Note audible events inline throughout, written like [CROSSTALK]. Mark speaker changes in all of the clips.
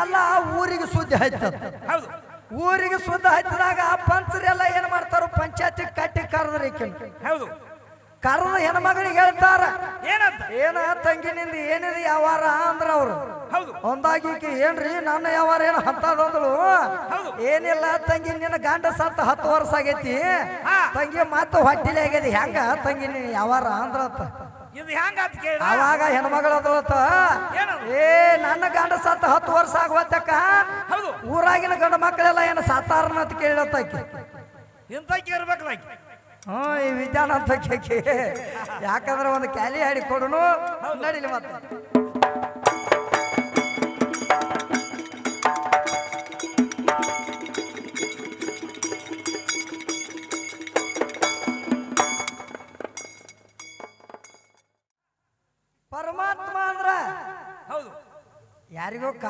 Speaker 1: ಎಲ್ಲ ಊರಿಗೆ ಸುದ್ದಿ
Speaker 2: ಹೌದು.
Speaker 1: ಊರಿಗೆ ಸುದ್ದಿ ಆಯ್ತದಾಗ ಪಂಚರೆಲ್ಲ ಏನ್ ಮಾಡ್ತಾರೋ ಪಂಚಾಯತಿ ಕಟ್ಟಿ ಕರೆದ್ರಿ
Speaker 2: ಹೌದು.
Speaker 1: ಕರೆದ ಹೆಣ್ಮಗಳಿಗೆ ಹೇಳ್ತಾರ.
Speaker 2: ಏನಂತ?
Speaker 1: ಏನ ತಂಗಿನಿಂದ ಏನಿದೆ ಯಾವಾರ ಅಂದ್ರ ಅವ್ರು. ಒಂದಾಗಿ ಈಕಿ ಏನ್ರಿ ನನ್ನ ಯಾವಾರ ಏನು
Speaker 2: ಹತ್ತದಂದ್ರು.
Speaker 1: ಏನಿಲ್ಲ ತಂಗಿ ನಿನ್ನ ಗಂಡ ಸತ್ತ ಹತ್ತು ವರ್ಷ ಆಗೈತಿ. ತಂಗಿ ಮತ್ತೆ ಹೊಟ್ಟಿಲೆ ಆಗ್ಯದ. ಹೆಂಗ ತಂಗಿ ನೀನ್ ಯಾವಾರ ಅಂದ್ರತ್ತ
Speaker 2: ಇದು ಅಂತ ಕೇಳ
Speaker 1: ಅವಾಗ ಹೆಣ್ಮಗಳ ಅದಳತ್ತ? ಏ ನನ್ನ ಗಂಡ ಸತ್ತ ಹತ್ತು ವರ್ಷ ಆಗುವತ್ತಕ್ಕ
Speaker 2: ಹೌದು.
Speaker 1: ಊರಾಗಿನ ಗಂಡ ಮಕ್ಕಳೆಲ್ಲ ಏನು ಸತ್ತಾರನ ಅಂತ ಕೇಳತ್ತಾಕಿ
Speaker 2: ಇರ್ಬೇಕಲ್ಲ ಆಕಿ.
Speaker 1: ಹ್ಞೂ ಈ ವಿದ್ಯಾನ ಅಂತ ಯಾಕಂದ್ರೆ ಒಂದು ಕ್ಯಾಲಿ ಹಾಡಿ ಕೊಡುನು. ನಡಿಲಿ ಮತ್ತೆ.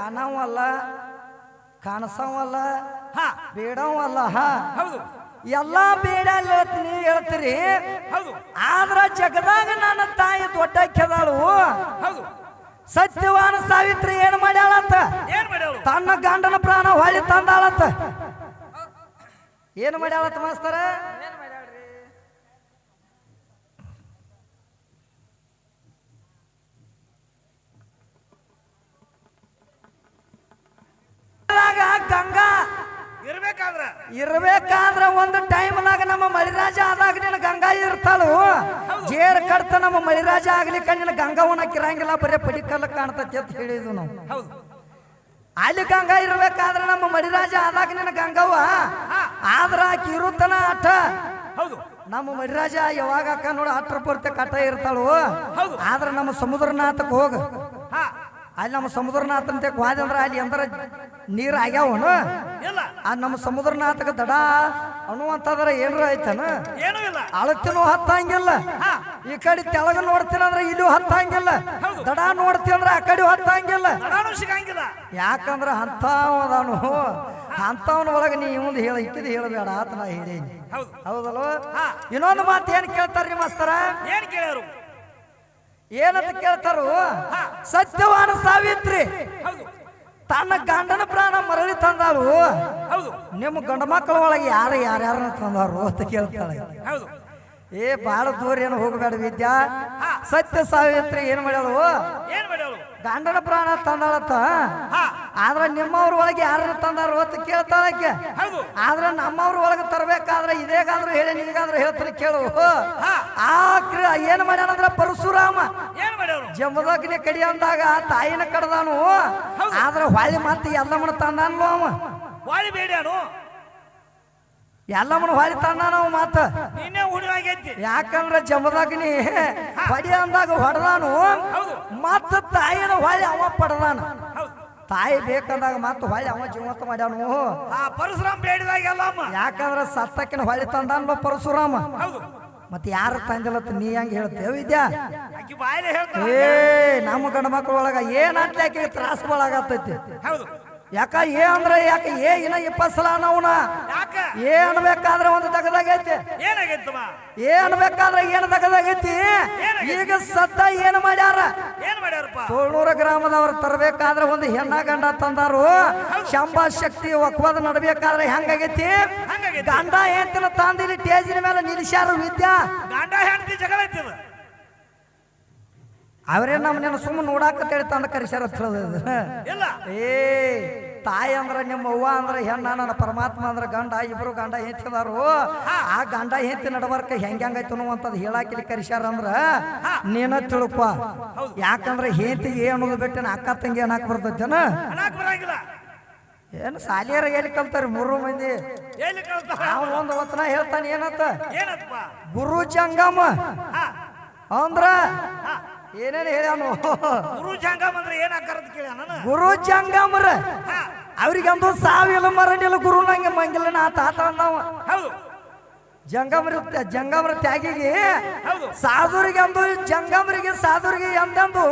Speaker 1: ಕಾಣವಲ್ಲ ಕಾಣಸವಲ್ಲ
Speaker 2: ಹ
Speaker 1: ಬೇಡವಲ್ಲ ಹಾ.
Speaker 2: ಹೌದು.
Speaker 1: ಎಲ್ಲಾ ಬೇಡ ನೀವ್ ಹೇಳ್ತೀರಿ.
Speaker 2: ಹೌದು.
Speaker 1: ಆದ್ರ ಜಗದಾಗ ನನ್ನ ತಾಯಿ ದೊಡ್ಡ ಕೆದಾಳು
Speaker 2: ಹೌದು.
Speaker 1: ಸತ್ಯವಾನ ಸಾವಿತ್ರಿ ಏನ್ ಮಾಡ್ಯಾಳತ್ತ ತನ್ನ ಗಂಡನ ಪ್ರಾಣ ಹೊಳ್ಳಿ ತಂದಾಳತ್ತ ಏನ್ ಮಾಡ್ಯಾಳತ್ತ ಮಾಸ್ತರ? ಗಂಗಾ
Speaker 2: ಇರ್ಬೇಕಾದ್ರ.
Speaker 1: ಇರ್ಬೇಕಾದ್ರ ಒಂದು ಟೈಮ್ನಾಗ ನಮ್ಮ ಮಳಿರಾಜ ಆದಾಗ ನಿನ್ನ ಗಂಗಾ ಇರ್ತಾಳು. ಜೇರ್ ಕಡ್ತ ನಮ್ಮ ಮಳಿರಾಜ ಆಗ್ಲಿಕ್ಕ ನಿನ್ನ ಗಂಗಾವನ ಕಿರಂಗಿಲ್ಲ ಬರೀ ಪಡಿಕಲ್ಲ ಕಾಣ್ತತಿ ಅಂತ ಹೇಳಿದ್ವು ನಾವು. ಅಲ್ಲಿ ಗಂಗಾ ಇರ್ಬೇಕಾದ್ರೆ ನಮ್ಮ ಮಳಿರಾಜ ಆದಾಗ ನಿನ್ನ ಗಂಗವ್ವ ಆದ್ರ ಆಕಿ ಇರುತ್ತನ ಅಟ್ಟ
Speaker 2: ಹೌದು.
Speaker 1: ನಮ್ಮ ಮಡಿರಾಜ ಯಾವಾಗ ಅಕ್ಕ ನೋಡ ಅಟ್ರ ಪೂರ್ತಿ ಕಟ್ಟ ಇರ್ತಾಳು. ಆದ್ರ ನಮ್ಮ ಸಮುದ್ರನಾಥಕ್ಕೆ ಹೋಗ. ಅಲ್ಲಿ ನಮ್ಮ ಸಮುದ್ರನಾಥಂತೆ ಹೋದ ಅಂದ್ರೆ ಅಲ್ಲಿ ಅಂದ್ರ ನೀರು ಆಗ್ಯಾವನು
Speaker 2: ಇಲ್ಲ.
Speaker 1: ಆ ನಮ್ಮ ಸಮುದ್ರನಾಥಕ ದಡ ಅನ್ನುವಂತದ್ರ ಏನ್ರ ಐತನ?
Speaker 2: ಏನೂ ಇಲ್ಲ.
Speaker 1: ಅಳತಿನೂ ಹತ್ತಂಗಿಲ್ಲ. ಈ ಕಡೆ ತೆಳಗ ನೋಡ್ತೀನಂದ್ರೆ ಇಲ್ಲೂ ಹತ್ತಂಗಿಲ್ಲ. ದಡ ನೋಡ್ತೀನಿ ಅಂದ್ರೆ ಆ ಕಡೆ ಹತ್ತಂಗಿಲ್ಲ.
Speaker 2: ಸಿಗಂಗಿಲ್ಲ.
Speaker 1: ಯಾಕಂದ್ರ ಅಂಥವದಾನು ಅಂಥವನ ಒಳಗೆ ನೀ ಇವಂದು ಹೇಳ ಇಟ್ಟಿದ್ ಹೇಳಬೇಡ ಆತ ನಾ ಹೇಳೀನಿ
Speaker 2: ಹೌದು.
Speaker 1: ಹೌದಲ್ವ? ಇನ್ನೊಂದು ಮಾತು ಏನ್ ಕೇಳ್ತಾರ್ರಿ ಮಾಸ್ತರ?
Speaker 2: ಏನ್ ಕೇಳ್ಯಾರು?
Speaker 1: ಏನಂತ ಕೇಳ್ತಾರು? ಸತ್ಯವಾನ ಸಾವಿತ್ರಿ. ತನ್ನ ಗಂಡನ ಪ್ರಾಣ ಮರಳಿ
Speaker 2: ತಂದಾರು
Speaker 1: ನಿಮ್ಮ ಗಂಡ ಮಕ್ಕಳ ಒಳಗೆ ಯಾರು ಯಾರ್ಯಾರನ್ನ ತಂದಾರು ಅಂತ ಕೇಳ್ತಾಳೆ. ಏ ಬಾಳ ದೂರ ಏನು ಹೋಗಬೇಡ ವಿದ್ಯಾ. ಸತ್ಯ ಸಾವಿತ್ರಿ ಏನ್ ಮಾಡ್ಯಾಳು
Speaker 2: ಏನ್ ಮಾಡ್ಯಾಳು?
Speaker 1: ಗಂಡನ ಪ್ರಾಣ ತಂದಾಳತ್ತ. ಆದ್ರ ನಿಮ್ಮವ್ರ ಒಳಗೆ ಯಾರನ್ನ ತಂದಾರ ಅಂತ ಕೇಳ್ತಾಳಕ್ಕೆ ಆದ್ರೆ ನಮ್ಮವ್ರ ಒಳಗೆ ತರಬೇಕಾದ್ರೆ ಇದೇಗಾದ್ರೂ ಹೇಳಿ ನಿನಗಾದ್ರೂ ಹೇಳ್ತಾರೆ ಕೇಳು. ಆ ಏನ್ ಮಾಡ್ಯಾನಂದ್ರ ಪರಶುರಾಮ. ಜಮದಗ್ನಿ ಕಡಿ ಅಂದಾಗ ತಾಯಿನ ಕಡ್ದಾನು. ಆದ್ರ ಹೊಳ್ಳಿ ಮತ್ತೆ ಎಲ್ಲಮ್ಮನ ತಂದಾನು ಅವ.
Speaker 2: ಬೇಡ್ಯಾನು?
Speaker 1: ಎಲ್ಲಮ್ಮನ ಹೊಡಿತಾನ ನಾವು ಮಾತ.
Speaker 2: ನಿನ್ನೆ ಹುಡುಗಾಗೈತಿ
Speaker 1: ಯಾಕಂದ್ರ ಜಮದಗ್ನಿ ಹೊಡಿ ಅಂದಾಗ ಹೊಡೆದಾನು. ಮತ್ತ ತಾಯಿನ ಹೊಳಿ ಅವ ಪಡೆದಾನ. ತಾಯಿ ಬೇಕಂದಾಗ ಮತ್ತ ಹೊಳಿ ಅವ ಜೀವಂತ ಮಾಡ್ಯಾನು.
Speaker 2: ಪರಶುರಾಮ್ ಬೇಡಿದಾಗೆಲ್ಲ ಯಾಕಂದ್ರೆ
Speaker 1: ಯಾಕಂದ್ರ ಸತ್ತಕ್ಕಿನ ಹೊಳಿ ತಂದಾನ ಪರಶುರಾಮ. ಮತ್ತೆ ಯಾರು ತಂದಿಲ್ಲತ್ತ ನೀ ಹೆಂಗ್ ಹೇಳ್ತೇವ ವಿದ್ಯಾ. ಏ ನಮ್ಮ ಗಂಡ ಮಕ್ಕಳ ಒಳಗ ಏನ್ ಆಕಿ ತ್ರಾಸ ಒಳಗತ್ತೈತಿ
Speaker 2: ಹೌದು.
Speaker 1: ಯಾಕ ಏ ಅಂದ್ರೆ ಯಾಕ ಏ ಇನ್ನ ಇಪ್ಪತ್ ಸಲ ನಾವ್ನ
Speaker 2: ಯಾಕ?
Speaker 1: ಏ ಅನ್ಬೇಕಾದ್ರೆ ಒಂದು
Speaker 2: ತಗದಾಗೈತಿ
Speaker 1: ಏ ಅನ್ಬೇಕಾದ್ರೆ ಏನ್ ತಗದಾಗೈತಿ ಈಗ ಸದ್ದ ಏನ್ ಮಾಡ್ಯಾರ? ತೋಳ್ನೂರ ಗ್ರಾಮದವ್ರು ತರಬೇಕಾದ್ರೆ ಒಂದು ಹೆಣ್ಣ ಗಂಡ ತಂದಾರು. ಶಂಭ ಶಕ್ತಿ ಒಕ್ವಾದ ನಡ್ಬೇಕಾದ್ರೆ ಹೆಂಗಾಗೈತಿ?
Speaker 2: ಹಂಗಾಗೈತಿ?
Speaker 1: ಗಂಡ ಹೆಂಡತಿನ ತಂದಿಲ್ಲಿ ಟೇಜಿನ ಮೇಲೆ ನಿಲ್ಸ್ಯಾರು ವಿದ್ಯಾ?
Speaker 2: ಗಂಡ ಹೆಂಡತಿ ಜಗಳ ಐತಿದ
Speaker 1: ನಮ್ಮ ನಿನ್ನ ಸುಮ್ಮನೆ ನೋಡಾಕತ್ತೇಳಿ ತಂದ ಕರೆಸ್ಯಾರ.
Speaker 2: ಇಲ್ಲ.
Speaker 1: ಏ ತಾಯಿ ಅಂದ್ರ ನಿಮ್ಮ ಅವ್ವ ಅಂದ್ರ ಹೆಣ್ಣ ನನ್ನ ಪರಮಾತ್ಮ ಅಂದ್ರ ಗಂಡ ಇಬ್ರು ಗಂಡ ಹೆಂತಿದಾರು ಆ ಗಂಡ ಹೆಂಚಿ ನಡವರ್ಕ ಹೆಂಗ್ ಹೆಂಗೈತು ಅನ್ನುವಂಥದ್ದು ಹೇಳಾಕಿಲಿ ಕರಿಸ್ಯಾರ ಅಂದ್ರ ನೀನ ತಿಳ್ಕೊ. ಯಾಕಂದ್ರ ಹೆಂತಿಗೆ ಏನು ಬಿಟ್ಟು ಅಕ್ಕ ತಂಗಿ ಏನಾಕ್ ಬರ್ತೈತೇನ
Speaker 2: ಬರಂಗಿಲ್ಲ.
Speaker 1: ಏನು ಸಾಲಿಯರ ಎಲ್ಲಿ ಕಲ್ತಾರ ಮೂರು ಮಂದಿ? ಒಂದು ವಚನ ಹೇಳ್ತಾನೆ ಏನಂತ? ಗುರು ಜಂಗಮ. ಅಂದ್ರ ಏನೇನು ಹೇಳ್ಯಾನು?
Speaker 2: ಗುರು ಜಂಗಮ್ ಅಂದ್ರೆ ಏನ್ ಆಕಾರದ ಕೇಳ ನಾನು?
Speaker 1: ಗುರು ಜಂಗಮರ
Speaker 2: ಹಾ.
Speaker 1: ಅವ್ರಿಗಂದು ಸಾವಿಲ್ಲ ಮರಣಿಲ್ಲ ಗುರು ನಂಗೆ ಮಂಗಿಲ್ಲ ನಾ ತಾತ ಅಂದವ.
Speaker 2: ಹೌದು.
Speaker 1: ಜಂಗಮರ ಜಂಗಮರ ತ್ಯಾಗಿಗೆ ಸಾಧುರಿಗೆ ಅಂದು ಜಂಗಮರಿಗೆ ಸಾಧುರಿಗೆ ಎಂದೆಂದು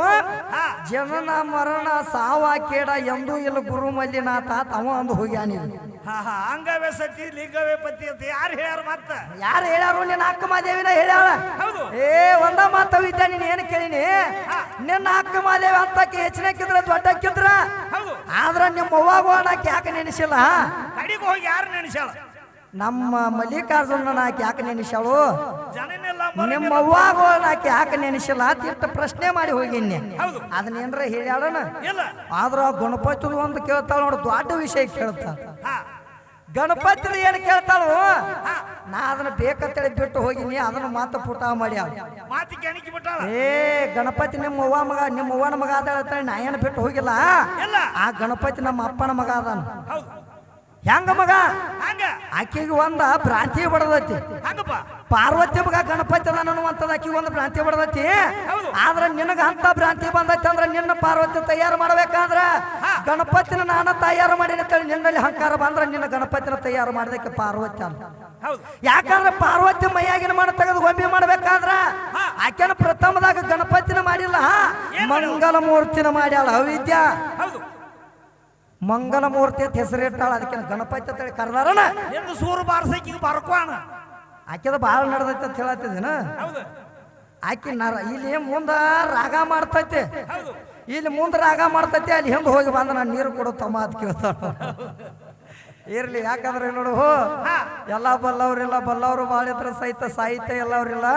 Speaker 2: ಹಾ?
Speaker 1: ಜನನ ಮರಣ ಸಾವ ಕೇಡ ಎಂದು ಇಲ್ಲ ಗುರು ಮಲ್ಲಿನಾಥ ತಮ ಅವ ಅಂದು ಹೋಗ್ಯಾನಿ
Speaker 2: ಹಾ ಹಾ. ಅಂಗವೇ ಸತಿ ಲಿಂಗವೇ ಪತಿ ಅಂತ ಯಾರು ಹೇಳ್ಯಾರ ಮತ್ತ?
Speaker 1: ಯಾರು ಹೇಳ್ಯಾರು? ನಿನ್ನ ಅಕ್ಕ ಮಾದೇವಿನ ಹೇಳ್ಯಾಳ ಏ ಒಂದ ಮಾತವಿದ್ದ ನೀನ್ ಏನು ಕೇಳಿನಿ? ನಿನ್ನ ಅಕ್ಕ ಅಂತ ಅಂತಕ್ಕೆ ಹೆಚ್ಚಿನಕ್ಕಿದ್ರ ದೊಡ್ಡ
Speaker 2: ಕಿದ್ರ?
Speaker 1: ಆದ್ರ ನಿಮ್ಮ ಅವ್ವಾಗ ಯಾಕೆ ನೆನೆಸಿಲ್ಲ?
Speaker 2: ಕಡಿಗೆ ಹೋಗಿ ಯಾರು ನೆನೆಸ್ಯಾಳ?
Speaker 1: ನಮ್ಮ ಮಲ್ಲಿಕಾರ್ಜುನ ಆಕೆ ಯಾಕೆ ನೆನೆಸಳು ನಿಮ್ಮ ಅವ್ವಾಗ ಆಕೆ ಯಾಕೆ ನೆನೆಸಿಲ್ಲ ತಿಟ್ಟ ಪ್ರಶ್ನೆ ಮಾಡಿ
Speaker 2: ಹೋಗಿನಿ
Speaker 1: ಅದನ್ನೇನ್ರ ಹೇಳ್ಯಾಳನ?
Speaker 2: ಇಲ್ಲ.
Speaker 1: ಆದ್ರ ಗಣಪತಿ ಒಂದು ಕೇಳ್ತಾಳ ನೋಡು ದೊಡ್ಡ ವಿಷಯ ಕೇಳ್ತಾಳ. ಗಣಪತಿ ಏನು ಕೇಳ್ತಾಳು? ನಾ ಅದನ್ನ ಬೇಕಂತೇಳಿ ಬಿಟ್ಟು ಹೋಗಿನಿ ಅದನ್ನ ಮಾತು ಪುಟ
Speaker 2: ಮಾಡಿ
Speaker 1: ಏ ಗಣಪತಿ ನಿಮ್ಮ ಅವ್ವ ಮಗ ನಿಮ್ಮ ಅವ್ವನ ಮಗ ಅದ ಹೇಳ್ತಾಳೆ ನಾ ಏನು ಬಿಟ್ಟು ಹೋಗಿಲ್ಲ? ಆ ಗಣಪತಿ ನಮ್ಮ ಅಪ್ಪನ ಮಗ ಅದಾನ ಹೆಂಗ ಮಗ?
Speaker 2: ಹಂಗ.
Speaker 1: ಆಕಿಗೆ ಒಂದ ಭ್ರಾಂತಿ ಬಡದೈತಿ.
Speaker 2: ಹಂಗಪ್ಪ.
Speaker 1: ಪಾರ್ವತಿ ಮಗ ಗಣಪತಿ ಅನ್ನುವಂಥದ್ದು ಆಕಿಗೆ ಒಂದು ಭ್ರಾಂತಿ ಬಡದೈತಿ. ಆದ್ರೆ ನಿನಗ ಅಂತ ಭ್ರಾಂತಿ ಬಂದೈತಿ ಅಂದ್ರೆ ನಿನ್ನ ಪಾರ್ವತಿ ತಯಾರು ಮಾಡ್ಬೇಕಾದ್ರ ಗಣಪತಿನ ನಾನು ತಯಾರು ಮಾಡೀನಿ ತಳಿ ನಿನ್ನಲ್ಲಿ ಹಂಕಾರ ಬಂದ್ರೆ ನಿನ್ನ ಗಣಪತಿನ ತಯಾರು ಮಾಡಿದಕ್ಕೆ ಪಾರ್ವತಿ ಅಂತ ಯಾಕಂದ್ರೆ ಪಾರ್ವತಿ ಮೈಯಾಗಿನ ಮಾಡ ತೆಗೆದು ಗೊಂಬೆ ಮಾಡ್ಬೇಕಾದ್ರ ಆಕೆನ ಪ್ರಥಮದಾಗ ಗಣಪತಿನ ಮಾಡಿಲ್ಲ? ಮಂಗಲ ಮೂರ್ತಿನ ಮಾಡ್ಯಾಳ. ಅವಿದ್ಯಾ ಮಂಗಲ ಮೂರ್ತಿ ಅಂತ ಹೆಸರಿಟ್ಟಾಳ ಅದಕ್ಕೆ ಗಣಪತಿ ಅಂತೇಳಿ ಕರ್ದಾರಣ
Speaker 2: ಎಂದು ಸೂರು ಬಾರಿಸಿ ಬರ್ಕೋಣ.
Speaker 1: ಆಕೆದ ಭಾಳ ನಡೆದೈತೆ ಅಂತ ಹೇಳತ್ತಿದ್ದೇನ?
Speaker 2: ಹೌದು.
Speaker 1: ಆಕಿ ನರ ಇಲ್ಲಿ ಮುಂದ ರಾಗ ಮಾಡ್ತೈತೆ. ಇಲ್ಲಿ ಮುಂದೆ ರಾಗ ಮಾಡ್ತೈತೆ ಅಲ್ಲಿ ಹಿಂದೆ ಹೋಗಿ ಬಂದ ನಾನು ನೀರು ಕೊಡು ತಮ್ಮ ಅಂತ ಕೇಳ್ತಾಳ. ಇರ್ಲಿ ಯಾಕಂದ್ರೆ ನೋಡು ಎಲ್ಲ ಬಲ್ಲವ್ರಿಲ್ಲ ಬಲ್ಲವರು ಮಾಡಿದ್ರೆ ಸಹಿತ ಸಾಹಿತ್ಯ ಎಲ್ಲವ್ರಿಲ್ಲ.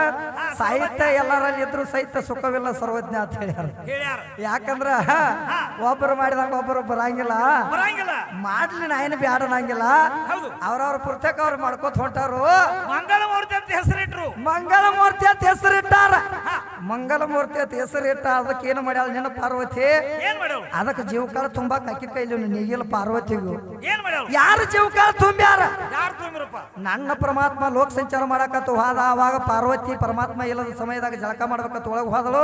Speaker 1: ಸಾಹಿತ್ಯ ಎಲ್ಲರಲ್ಲಿ ಇದ್ರು ಸಹಿತ ಸುಖವಿಲ್ಲ ಸರ್ವಜ್ಞ ಅಂತ ಹೇಳ್ಯಾರ. ಯಾಕಂದ್ರ ಒಬ್ಬರು ಮಾಡಿದಾಗ ಒಬ್ಬರು ಬರಂಗಿಲ್ಲ. ಮಾಡ್ಲಿ ನಾ ಏನು ಬ್ಯಾಡ ಅನ್ನಂಗಿಲ್ಲ.
Speaker 2: ಹೌದು.
Speaker 1: ಅವ್ರವ್ರ ಪ್ರತ್ಯೇಕ ಅವ್ರು ಮಾಡ್ಕೋತ ಹೊಂಟಾರು.
Speaker 2: ಮಂಗಳ ಮೂರ್ತಿ ಅಂತ ಹೆಸರಿಟ್ರು.
Speaker 1: ಮಂಗಲ ಮೂರ್ತಿ ಅಂತ ಹೆಸರಿಟ್ಟಾರ. ಮಂಗಲ ಮೂರ್ತಿ ಅಂತ ಹೆಸರಿಟ್ಟ ಅದಕ್ಕೆ ಏನು ಮಾಡ್ಯಾಳ ನಿನ್ನ ಪಾರ್ವತಿ? ಅದಕ್ಕೆ ಜೀವಕಾಲ ತುಂಬಾ ಕಕ್ಕಿ ಕೈಲಿ ನೀಗಿಲ್ಲ ಪಾರ್ವತಿಗೂ.
Speaker 2: ಯಾರ
Speaker 1: ಯಾರು ಜೀವಕ ತುಂಬ್ಯಾರ?
Speaker 2: ಯಾರು ತುಂಬಿರಪ್ಪ?
Speaker 1: ನನ್ನ ಪರಮಾತ್ಮ ಲೋಕ ಸಂಚಾರ ಮಾಡಕತ್ತು ಹೋದ ಅವಾಗ ಪಾರ್ವತಿ ಪರಮಾತ್ಮ ಇಲ್ಲದ ಸಮಯದಾಗ ಜಳಕ ಮಾಡ್ಬೇಕತ್ತು ಒಳಗೆ ಹೋದಳು.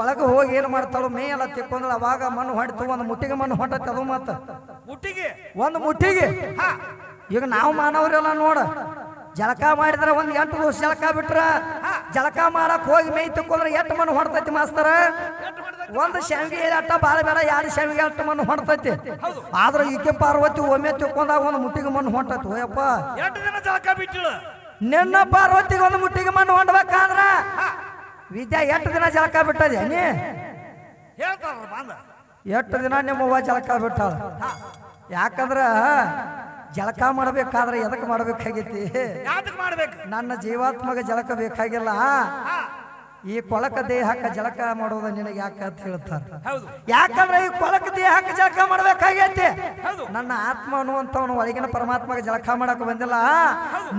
Speaker 1: ಒಳಗೆ ಹೋಗಿ ಏನು ಮಾಡ್ತಾಳು? ಮೇ ಎಲ್ಲ ತಿಕ್ಕೊಂದಳು ಅವಾಗ ಮಣ್ಣು ಹೊಡಿತು ಒಂದು ಮುಟ್ಟಿಗೆ ಮಣ್ಣು ಹೊಂಟತ್ತೆ ಅದು ಮತ್ತ.
Speaker 2: ಮುಟ್ಟಿಗೆ?
Speaker 1: ಒಂದು ಮುಟ್ಟಿಗೆ? ಈಗ ನಾವು ಮಾನವರೆಲ್ಲ ನೋಡ ಜಳಕ ಮಾಡಿದ್ರೆ ಒಂದು ಎಂಟು ದಿವಸ ಜಳಕ ಬಿಟ್ರ ಜಳಕ ಮಾಡಕ್ ಹೋಗಿ ಮೇಯ್ ತಿಕ್ಕೊಂಡ್ರೆ ಎಷ್ಟು ಮಣ್ಣು ಹೊಡ್ತೈತಿ ಮಾಸ್ತರ. ಒಂದು ಶಾವಿಗೆ ಅಟ್ಟ ಬಾಳ ಬೇಡ ಎರಡು ಶಾವಿಗೆ ಅಟ್ಟ ಮಣ್ಣು ಹೊಡ್ತೈತಿ ಆದ್ರೆ ಈಕೆ ಪಾರ್ವತಿ ಒಮ್ಮೆ ತಿಕ್ಕೊಂಡಾಗ ಒಂದು ಮುಟ್ಟಿಗೆ ಮಣ್ಣು ಹೊಂಟೈತಿ. ಓಯಪ್ಪ
Speaker 2: ಎಂಟು ದಿನ ಜಳಕ ಬಿಟ್ಟಿಳು?
Speaker 1: ನಿನ್ನ ಪಾರ್ವತಿಗೆ ಒಂದು ಮುಟ್ಟಿಗೆ ಮಣ್ಣು ಹೊಂಡ್ಬೇಕಾದ್ರ ವಿದ್ಯಾ ಎಂಟು ದಿನ ಜಳಕ ಬಿಟ್ಟದೆ ನೀ? ಎಷ್ಟು ದಿನ ನಿಮ್ಮವ್ವ ಜಳಕ ಬಿಟ್ಟಾಳ? ಯಾಕಂದ್ರ ಜಳಕ ಮಾಡ್ಬೇಕಾದ್ರೆ ಎದಕ್ ಮಾಡ್ಬೇಕಾಗೈತಿ? ನನ್ನ ಜೀವಾತ್ಮಗ ಜಳಕ ಬೇಕಾಗಿಲ್ಲ. ಈ ಕೊಳಕ ದೇಹಕ್ಕ ಜಳಕ ಮಾಡೋದು ನಿನಗೆ ಯಾಕೆ ಅಂತ ಹೇಳ್ತಾರೆ? ಯಾಕಂದ್ರೆ ಈ ಕೊಳಕ ದೇಹಕ್ಕೆ ಜಳಕ ಮಾಡ್ಬೇಕಾಗೈತಿ. ನನ್ನ ಆತ್ಮ ಅನ್ನುವಂಥವನು ಒಳಗಿನ ಪರಮಾತ್ಮಗೆ ಜಳಕ ಮಾಡಕ್ ಬಂದಿಲ್ಲ.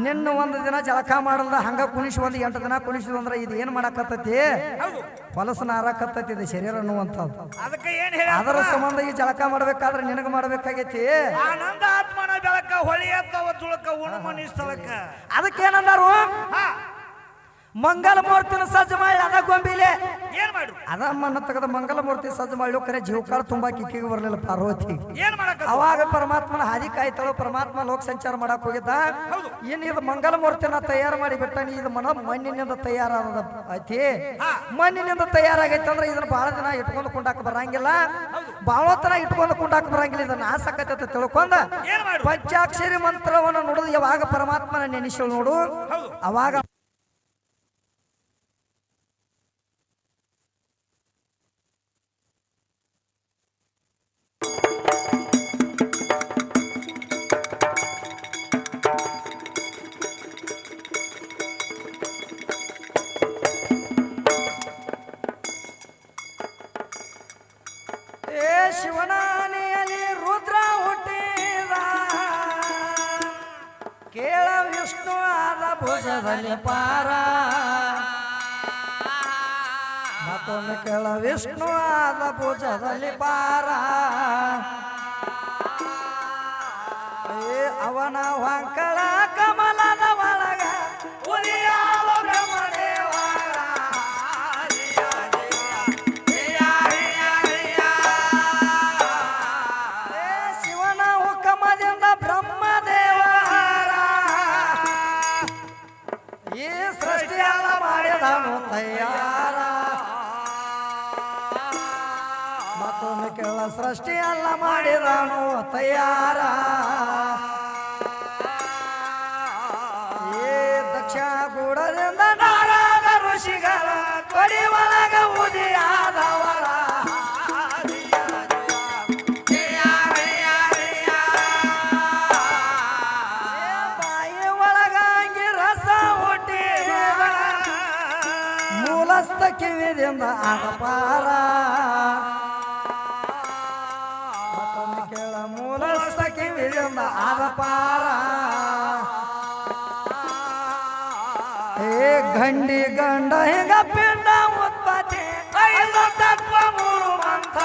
Speaker 1: ನಿನ್ನ ಒಂದು ದಿನ ಜಳಕ ಮಾಡಲ್ದ ಹಂಗ ಕುಣಿಸಿ ಒಂದು ಎಂಟು ದಿನ ಕುಣಿಸಿದ್ರು ಅಂದ್ರೆ ಇದು ಏನ್ ಮಾಡಕತ್ತೈತಿ? ಹೊಲಸನ ಹಾರಕತ್ತೈತಿ ಇದು ಶರೀರ ಅನ್ನುವಂಥದ್ದು.
Speaker 2: ಅದಕ್ಕೆ ಏನ್ ಹೇಳ
Speaker 1: ಅದರ ಸಂಬಂಧ ಈ ಜಳಕ ಮಾಡ್ಬೇಕಾದ್ರೆ ನಿನಗೆ ಮಾಡ್ಬೇಕಾಗೈತಿ.
Speaker 2: ಆನಂದ ಆತ್ಮನ ಬೆಳಕ ಹೊಳಿಯತ್ತವ ತುಳಕ ಉಣಮನಿ ಸ್ಥಳಕ್ಕ.
Speaker 1: ಅದಕ್ಕೇನಂದಾರು ಮಂಗಲ ಮೂರ್ತಿನ ಸಜ್ಜ ಮಾಡಿ ಅದ ಗೊಂಬಿಲೆ.
Speaker 2: ಏನ್ ಮಾಡ್ರು
Speaker 1: ಅದ ಮಣ್ಣ ತೆಗೆದ ಮಂಗಲ ಮೂರ್ತಿ ಸಜ್ಜ ಮಾಡಿ ಕರೆ ಜೀವಕಾಲ ತುಂಬಾ ಕಿಕ್ಕಿಗೆ ಬರಲಿಲ್ಲ ಪಾರ್ವತಿ.
Speaker 2: ಏನ್ ಮಾಡಕ
Speaker 1: ಅವಾಗ ಪರಮಾತ್ಮನ ಹಾದಿ ಕಾಯ್ತಾಳು ಪರಮಾತ್ಮ ಲೋಕ ಸಂಚಾರ ಮಾಡಕ್ ಹೋಗಿದ್ದ. ಇನ್ ಇದು ಮಂಗಲ ಮೂರ್ತಿನ ತಯಾರು ಮಾಡಿ ಬಿಟ್ಟಾನಿ ಇದು ಮನ ಮಣ್ಣಿನಿಂದ ತಯಾರಾದ ಐತಿ ಮಣ್ಣಿನಿಂದ ತಯಾರಾಗೈತೆ ಅಂದ್ರೆ ಇದನ್ನ ಬಹಳ ದಿನ ಇಟ್ಕೊಂಡು ಕುಂಡಾಕ ಬರಂಗಿಲ್ಲ. ಬಹಳ ತನ ಇಟ್ಕೊಂಡು ಕುಂಡಾಕ ಬರಂಗಿಲ್ಲ. ಇದನ್ನ ಆಸಕತೆ ತಿಳ್ಕೊಂಡ ಪಂಚಾಕ್ಷರಿ ಮಂತ್ರವನ್ನು ನೋಡುದು ಯಾವಾಗ ಪರಮಾತ್ಮನ ನೆನೆಸಳು ನೋಡು. ಅವಾಗ ಶಿವನಾನೆಯಲ್ಲಿ ರುದ್ರ ಹುಟ್ಟಿದ. ಕೇಳ ವಿಷ್ಣು ಆದ ಭುಜದಲ್ಲಿ ಪಾರ. ಮತ್ತೊಮ್ಮೆ ಕೇಳ ವಿಷ್ಣು ಆದ ಭುಜದಲ್ಲಿ ಪಾರ. ಅವನ ಹೊಂಕಳ ಕಮಲದ ಅಷ್ಟೇ ಅಲ್ಲ ಮಾಡಿದನು ತಯಾರ. ಏ ದಕ್ಷ ಗೂಡದಿಂದ ನಾರಾದ ಋಷಿಗಳ ಕೊಡಿ ಒಳಗ ಉದಿಯಾದವಳ ಬಾಯಿ ಒಳಗಾಗಿ ರಸ ಹುಟ್ಟಿ ಮೂಲಸ್ತ ಕಿವಿದಿಂದ ಅಡಪಾರ ಸಖಿ ವಿಧಿಯಿಂದ ಆಡಪಾರ ಏ ಗಂಡಿ ಗಂಡ, ಹಿಂಗ ಪಿಂಡ ಉತ್ಪತ್ತಿ ಐದು ತತ್ವ ಮೂರು ಮಂತ್ರ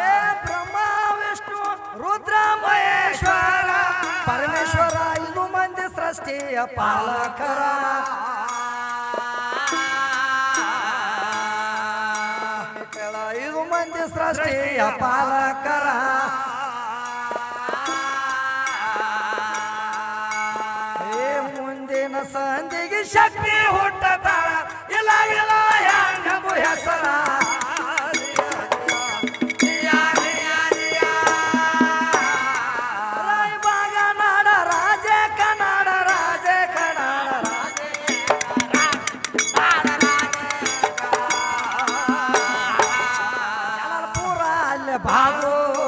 Speaker 1: ಏ ಬ್ರಹ್ಮ ವಿಷ್ಣು ರುದ್ರ ಮಹೇಶ್ವರ ಸೃಷ್ಟಿಯ ಪಾಲಕರ ಏ ಮುಂದಿನ ಸಂಧಿಗೆ ಶಕ್ತಿ ಹುಟ್ಟತಾಳ ಇಲ್ಲ ಇಲ್ಲ ಹೆಂಗಂಬು ಹೆಸರ. ಅಲ್ಲೇ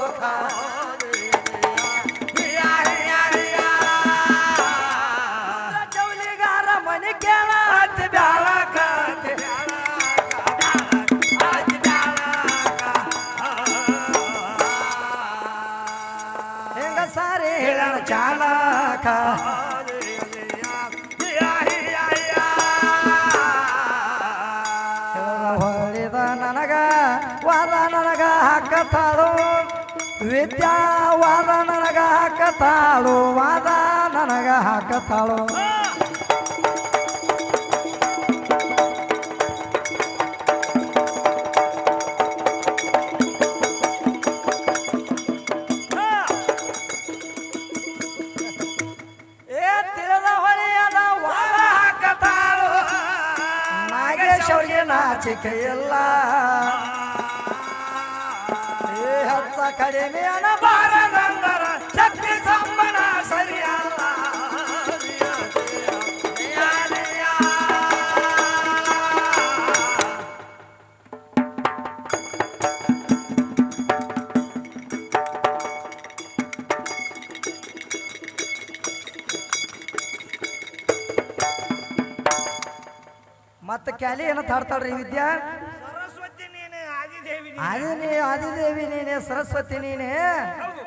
Speaker 1: ಹಾಕತಾಳು ವಾದ ನನಗ ಹಾಕತಾಳು. ನಾಚಿಕೆ ಇಲ್ಲ. ಕಡಿಮೆ ಬಾರದಂದರ ಕ್ಯಾಲಿ ಏನೋ ತಾಡ್ತಾಳ್ರಿ ವಿದ್ಯಾ?
Speaker 2: ಸರಸ್ವತಿ ನೀನೆ ಆದಿದೇವಿ ನೀನೆ.
Speaker 1: ಆದಿ ನೀ ಆದಿದೇವಿ ನೀನೆ ಸರಸ್ವತಿ ನೀನೆ.
Speaker 2: ಹೌದು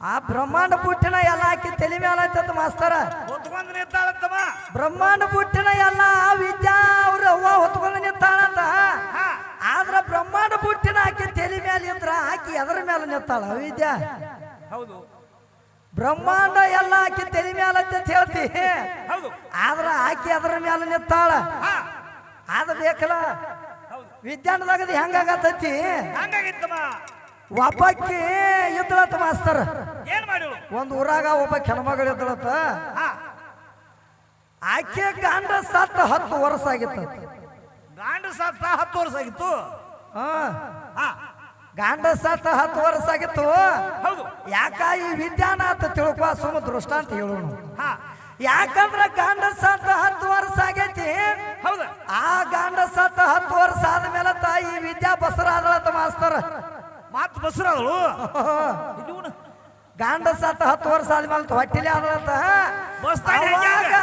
Speaker 1: ಆ ಬ್ರಹ್ಮಾಂಡ ಪುಟ್ಟಿನ ಎಲ್ಲ ಹಾಕಿ ತಲೆ ಮೇಲೆ ಆಯ್ತದ ಮಾಸ್ತರ.
Speaker 2: ಹೊತ್ಕೊಂಡ್
Speaker 1: ಬ್ರಹ್ಮಾಂಡ ಪುಟ್ಟಿನ ಎಲ್ಲ ಆ ವಿದ್ಯಾ ಅವ್ರ ಅವ್ವ ಹೊತ್ಕೊಂಡು ನಿಂತಾಳಂತ.
Speaker 2: ಹಾ.
Speaker 1: ಆದ್ರ ಬ್ರಹ್ಮಾಂಡ ಪುಟ್ಟಿನ ಹಾಕಿ ತಲೆ ಮೇಲೆ ಇದ್ರ ಹಾಕಿ ಅದರ ಮೇಲೆ ನಿಂತಾಳ ವಿದ್ಯಾ?
Speaker 2: ಹೌದು.
Speaker 1: ಬ್ರಹ್ಮಾಂಡ ಎಲ್ಲ ಆಕಿ ತಲೆ ಮೇಲೆ ಅಂತ ಹೇಳ್ತಿ.
Speaker 2: ಹೌದು.
Speaker 1: ಆದ್ರ ಆಕಿ ಅದ್ರ ಮೇಲೆ ನಿಂತಾಳ.
Speaker 2: ಹಾ.
Speaker 1: ಅದ ಬೇಕಲ್ಲ? ವಿಜ್ಞಾನದಾಗದ ಹೆಂಗಾಗತ್ತೈತಿ? ಒಬ್ಬಕ್ಕಿ ಇದ್ದಳತ್ತ ಮಾಸ್ತರ್. ಒಂದ್ ಊರಾಗ ಒಬ್ಬ ಹೆಣ್ಮಗಳು ಇದ್ದಳತ್ತ. ಆಕೆ ಗಂಡ ಸತ್ತ ಹತ್ತು ವರ್ಷ ಆಗಿತ್ತು.
Speaker 2: ಗಾಂಡ ಸತ್ತ ಹತ್ತು ವರ್ಷ ಆಗಿತ್ತು?
Speaker 1: ಹಾ.
Speaker 2: ಹಾ.
Speaker 1: ಗಂಡ ಸತ್ತ ಹತ್ತು ವರ್ಷ ಆಗಿತ್ತು. ಯಾಕ ಈ ವಿದ್ಯಾನಾಥ ತಿಳ್ಕೊ ಸುಮ್ಮ ದೃಷ್ಟಾಂತ ಹೇಳೋಣ ಯಾಕಂದ್ರ ಗಾಂಡ ಸತ್ತ ಹತ್ತು ವರ್ಷ ಆಗೈತಿ.
Speaker 2: ಹೌದು.
Speaker 1: ಆ ಗಾಂಡ ಸತ್ತ ಹತ್ತು ವರ್ಷ ಆದ್ಮೇಲೆ ತಾಯಿ ವಿದ್ಯಾ ಬಸರಾದಳತ ಮಾಸ್ತರ.
Speaker 2: ಮಾತು ಬಸರಾದಳು? [LAUGHS]
Speaker 1: ಗಾಂಡ ಸತ್ತ ಹತ್ತು ವರ್ಷ ಆದ್ಮೇಲೆ ಹೊಟ್ಟಿಲೆ
Speaker 2: ಬಸ್ತಾಗ
Speaker 1: ಅವಾಗ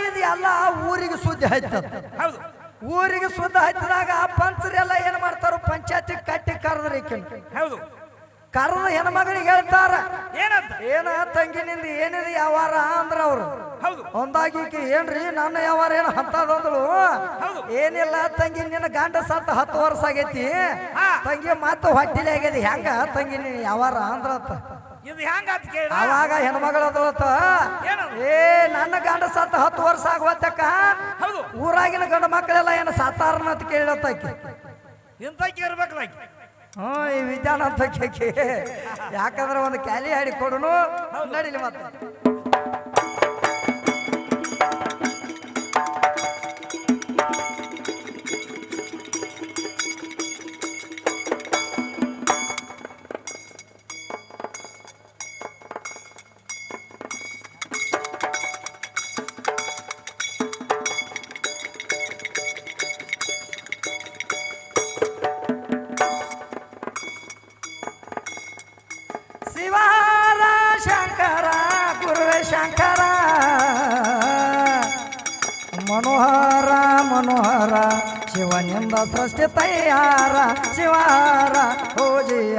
Speaker 1: ಇದು ಎಲ್ಲ ಊರಿಗೆ ಸುದ್ದಿ ಆಯ್ತದ
Speaker 2: ಹೌದು.
Speaker 1: ಊರಿಗೆ ಸುದ್ದ ಹಚ್ಚಿದಾಗ ಆ ಪಂಚರೆಲ್ಲ ಏನ್ ಮಾಡ್ತಾರ ಪಂಚಾಯತಿ ಕಟ್ಟಿ ಕರೆದ್ರಿ
Speaker 2: ಹೌದು.
Speaker 1: ಕರೆದ ಹೆಣ್ಮಗಳಿಗೆ ಹೇಳ್ತಾರ. ಏನ ತಂಗಿನಿಂದ ಏನಿದೆ ಯಾವಾರ ಅಂದ್ರ ಅವ್ರು. ಒಂದಾಗಿ ಏನ್ರಿ ನನ್ನ ಯಾವಾರ ಏನ ಅಂತದಂದಳು
Speaker 2: ಹೌದು.
Speaker 1: ಏನಿಲ್ಲ ತಂಗಿ ನಿನ್ನ ಗಂಡ ಸತ್ತ ಹತ್ತು ವರ್ಷ ಆಗೈತಿ. ತಂಗಿ ಮಾತು ಹೊಟ್ಟಿಲೆ ಆಗ್ಯದ. ಹೆಂಗ ತಂಗಿ ನೀನ್ ಯಾವಾರ ಅಂದ್ರತ್ತ
Speaker 2: ಇದು ಅಂತ ಕೇಳ
Speaker 1: ಅವಾಗ ಹೆಣ್ಮಗಳ ಅದಳತ್ತ? ಏ ನನ್ನ ಗಂಡ ಸತ್ತ ಹತ್ತು ವರ್ಷ ಆಗುವತ್ತಕ್ಕ
Speaker 2: ಹೌದು.
Speaker 1: ಊರಾಗಿನ ಗಂಡ ಮಕ್ಕಳೆಲ್ಲ ಏನು ಸತ್ತಾರನ ಅಂತ ಕೇಳತ್ತಾಕಿ
Speaker 2: ಇಂತ ಇರ್ಬೇಕಲ್ಲ.
Speaker 1: ಹ್ಞೂ ಈ ವಿಜ್ಞಾನ ಅಂತ ಯಾಕಂದ್ರೆ ಒಂದು ಕ್ಯಾಲಿ ಹಾಡಿ ಕೊಡುನು. ನಡಿಲಿ ಮತ್ತೆ. ಶಿವನಿಂದ ಸೃಷ್ಟಿ ತಯಾರ ಶಿವಾರ ಪೂಜೆಯ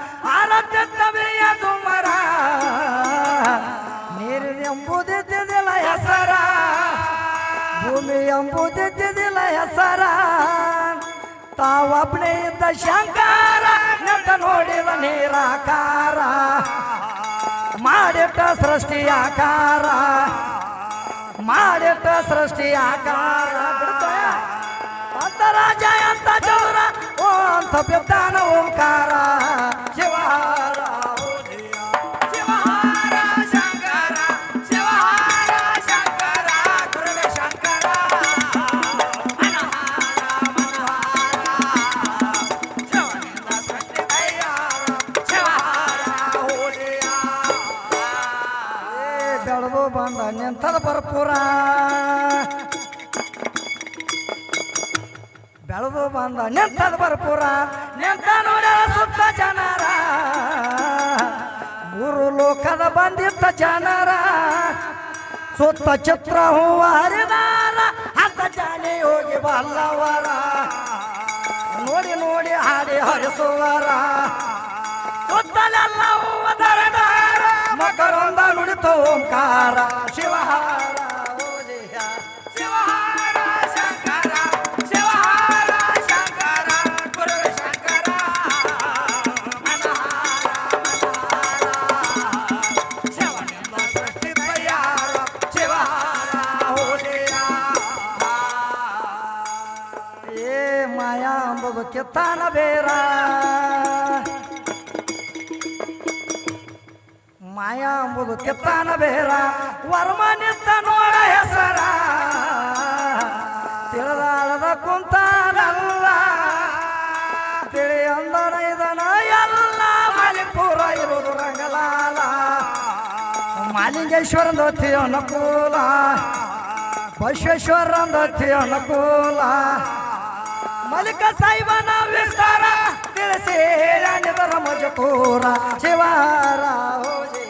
Speaker 1: ನಿರಯಥ ನಿರಾಕಾರ ನಿರಯಥ ನಿರಾಕಾರ ಆರಾಧ್ಯ ತವೆಯ ದುಮರ ನೀರು ಎಂಬುದಿದ್ದಿಲ್ಲ ಹೆಸರ. ಭೂಮಿ ಎಂಬುದಿದ್ದಿಲ್ಲ ಹೆಸರ. ತಾವೊಬ್ಬನೇ ಇದ್ದ ಶಂಕರ ನಂತ ನೋಡಿದ ನೀರಾಕಾರ. ಮಾಡಿಟ್ಟ ಸೃಷ್ಟಿಯಾಕಾರ ಸೃಷ್ಟಿಯಾಕಾರ ಬಿಡ್ತಾಯ ಅಂತ ರಾಜ ಅಂತ ಚೌರ, ಓ, ಅಂತ ಬಿದ್ದಾನ ಓಂಕಾರ. ಬಂದ. ನಿಂತದ ಬರ್ಪುರ. ನಿಂತ ನೋಡ ಸುತ್ತ ಜನರ. ಗುರು ಲೋಕದ ಬಂದಿತ್ತ ಜನರ. ಸುತ್ತ ಚಿತ್ರ ಹೂವ ಹರಿದಾರ. ಹತ್ತ ಜಾನಿ ಹೋಗಿ ಬಲ್ಲವರ. ನೋಡಿ ನೋಡಿ ಹಾಡಿ ಹರಿಸುವರ. ಸುತ್ತಲೆಲ್ಲ ಹೂವ ದರದಾರ. ಮಕರಂದ ನುಡಿತು ಓಂಕಾರ. ಶಿವಹಾರ ಕಿತ್ತಾನ ಬೇರ. ಮಾಯಾ ಅಂಬುದು ಕೆತ್ತಾನ ಬೇರ. ವರ್ಮ ನಿತ್ತ ನೋಡ ಹೆಸರ. ತಿಳಿದಾಳದ ಕುಂತಾನಲ್ಲ. ತಿಳಿ ಅಂದನ ಇದನ ಎಲ್ಲ ಮಾಲಿಪುರ ಇರುವುದು ರಂಗಲಾಲ. ಮಾಲಿಂಗೇಶ್ವರಂದತಿ ಅನುಕೂಲ. ಬಸವೇಶ್ವರಂದತಿ मलिक साहेबांना विस्तारा तिळसे आणि धर्म कोरा शिवारा हो